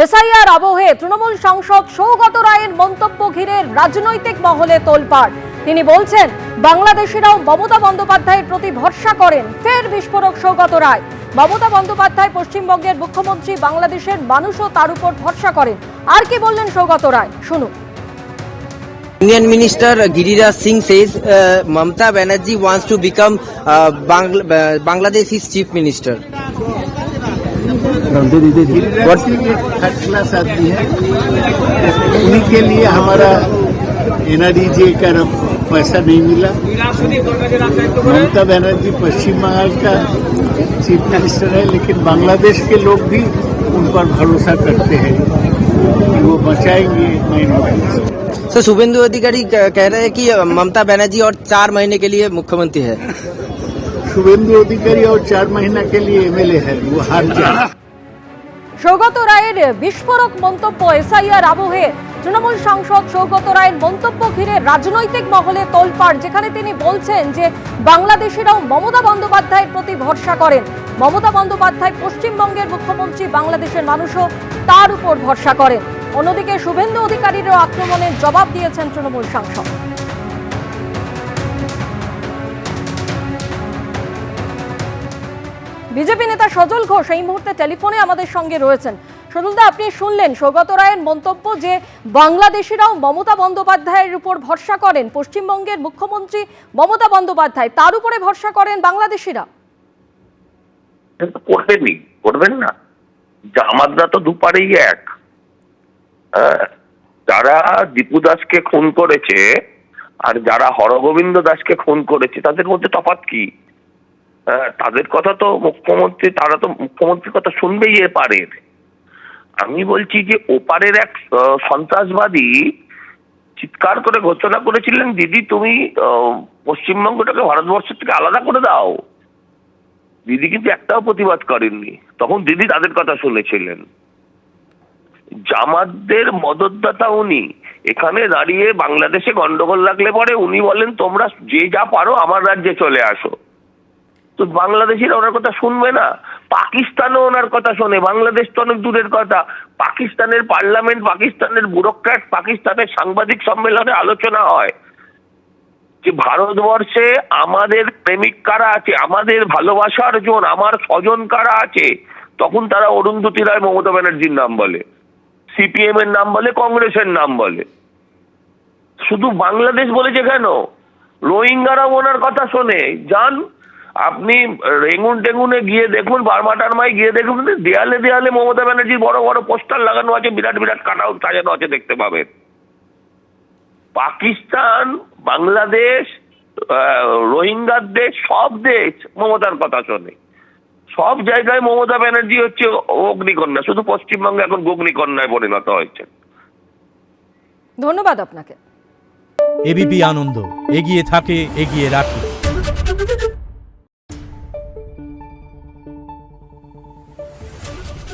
SIR আবহে তৃণমূল সাংসদ সৌগত রায়ের মন্তব্য ঘিরে রাজনৈতিক মহলে তোলপাড়। তিনি বলছেন বাংলাদেশিরাও মমতা বন্দ্যোপাধ্যায়ের প্রতি ভরসা করেন ফের বিস্ফোরক সৌগত রায়। মমতা বন্দ্যোপাধ্যায় পশ্চিমবঙ্গের মুখ্যমন্ত্রী বাংলাদেশের মানুষও তার উপর ভরসা করেন। আর কি বললেন সৌগত রায়? শুনুন। Indian Minister Giriraj Singh says uh, Mamata Banerjee wants to become uh, Bangl- uh, Bangladesh's chief minister. एक थर्ड क्लास आदमी है उन्हीं के लिए हमारा एनआरडीजे का पैसा नहीं मिला। ममता बनर्जी पश्चिम बंगाल का चीफ मिनिस्टर है लेकिन बांग्लादेश के लोग भी उन पर भरोसा करते हैं कि वो बचाएँगे सर शुभेंदु अधिकारी कह रहे हैं कि ममता बनर्जी और चार महीने के लिए मुख्यमंत्री है। शुभेंदु अधिकारी और चार महीना के लिए एमएलए है वो हार जाए সৌগত রায়ের বিস্ফোরক মন্তব্য এসআইআর আবহে তৃণমূল সাংসদ সৌগত রায়ের মন্তব্য ঘিরে রাজনৈতিক মহলে তোলপাড় যেখানে তিনি বলছেন যে বাংলাদেশিরাও মমতা বন্দ্যোপাধ্যায়ের প্রতি ভরসা করেন মমতা বন্দ্যোপাধ্যায় পশ্চিমবঙ্গের মুখ্যমন্ত্রী বাংলাদেশের মানুষও তার উপর ভরসা করেন অন্যদিকে শুভেন্দু অধিকারীরও আক্রমণের জবাব দিয়েছেন তৃণমূল সাংসদ বিজেপি নেতা সজল ঘোষ এই মুহূর্তে টেলিফোনে আমাদের সঙ্গে রয়েছেন। সজলদা আপনি শুনলেন সৌগত রায়ের মন্তব্য যে বাংলাদেশিরাও মমতা বন্দ্যোপাধ্যায়ের উপর ভরসা করেন পশ্চিমবঙ্গের মুখ্যমন্ত্রী মমতা বন্দ্যোপাধ্যায় তার উপরে ভরসা করেন বাংলাদেশিরা? করবেনই করবেন না। জামাতরা তো দুপারেই এক। হ্যাঁ, যারা দীপু দাসকে খুন করেছে আর যারা হরগোবিন্দ দাসকে খুন করেছে তাদের মধ্যে তফাৎ কি? তাদের কথা তো মুখ্যমন্ত্রী, তারা তো মুখ্যমন্ত্রীর কথা শুনবেই এপারের আমি বলছি যে ওপারের এক সন্ত্রাসবাদী চিৎকার করে ঘোষণা করেছিলেন, দিদি, তুমি পশ্চিমবঙ্গটাকে ভারতবর্ষ থেকে আলাদা করে দাও। দিদি কিন্তু একটাও প্রতিবাদ করেননি। তখন দিদি তাদের কথা শুনেছিলেন। জামাতদের মদতদাতা উনি। এখানে দাঁড়িয়ে বাংলাদেশে গন্ডগোল লাগলে পরে উনি বলেন, তোমরা যে যা পারো আমার রাজ্যে চলে আসো। তো বাংলাদেশিরা ওনার কথা শুনবে না? পাকিস্তানও ওনার কথা শোনে। বাংলাদেশ তো অনেক দূরের কথা। পাকিস্তানের পার্লামেন্ট, পাকিস্তানের ব্যুরোক্র্যাট, পাকিস্তানের সাংবাদিক সম্মেলনে আলোচনা হয় যে ভারতবর্ষে আমাদের প্রেমিক কারা আছে? আমাদের ভালোবাসার জন, আমার স্বজন কারা আছে? তখন তারা অরুন্ধতী রায় মমতা ব্যানার্জির নাম বলে। সিপিএম এর নাম বলে, কংগ্রেসের নাম বলে। শুধু বাংলাদেশ বলেছে কেন? রোহিঙ্গারা ওনার কথা শোনে। যান আপনি রেঙ্গুন টেঙ্গুনে গিয়ে দেখুন বার্মা টার্মায় গিয়ে দেখুন দেয়ালে দেয়ালে মমতা ব্যানার্জির বড় বড় পোস্টার লাগানো আছে বিরাট বিরাট কাট আউট সাজানো আছে দেখতে পাবেন। পাকিস্তান বাংলাদেশ রোহিঙ্গার দেশ সব দেশ মমতার কথা শোনে। সব জায়গায় মমতা ব্যানার্জি হচ্ছে অগ্নিকন্যা শুধু পশ্চিমবঙ্গে এখন অগ্নিকন্যায় পরিণত হয়েছে ধন্যবাদ আপনাকে। এবিপি আনন্দ এগিয়ে থাকে এগিয়ে রাখে।